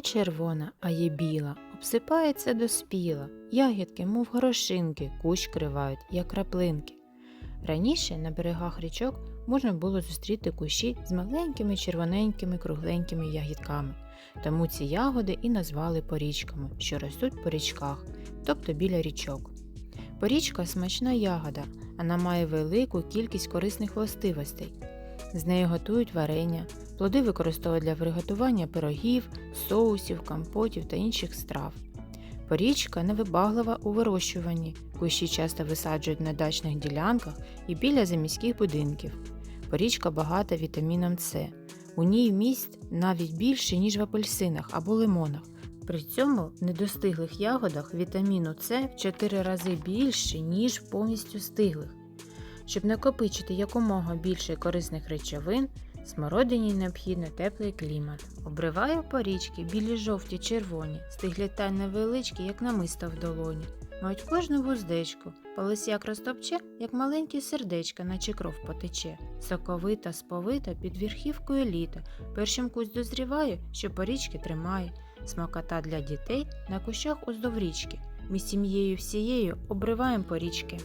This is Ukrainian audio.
Є червона, а є біла, обсипається доспіла. Ягідки, мов горошинки, кущ кривають, як краплинки. Раніше на берегах річок можна було зустріти кущі з маленькими червоненькими кругленькими ягідками. Тому ці ягоди і назвали порічками, що ростуть по річках, тобто біля річок. Порічка смачна ягода, вона має велику кількість корисних властивостей. З нею готують варення, плоди використовують для приготування пирогів, соусів, компотів та інших страв. Порічка невибаглива у вирощуванні, кущі часто висаджують на дачних ділянках і біля заміських будинків. Порічка багата вітаміном С. У ній вміст навіть більше, ніж в апельсинах або лимонах. При цьому в недостиглих ягодах вітаміну С в 4 рази більше, ніж в повністю стиглих. Щоб накопичити якомога більше корисних речовин, смородині необхідно теплий клімат. Обриваю порічки, білі жовті, червоні, стиглі та невеличкі, як намиста в долоні. Мають кожну вуздечку, полисяк розтопче, як маленькі сердечка, наче кров потече. Соковита, сповита під верхівкою літа. Першим кусь дозріває, що порічки тримає. Смакота для дітей на кущах уздовж річки. Ми сім'єю всією обриваємо порічки.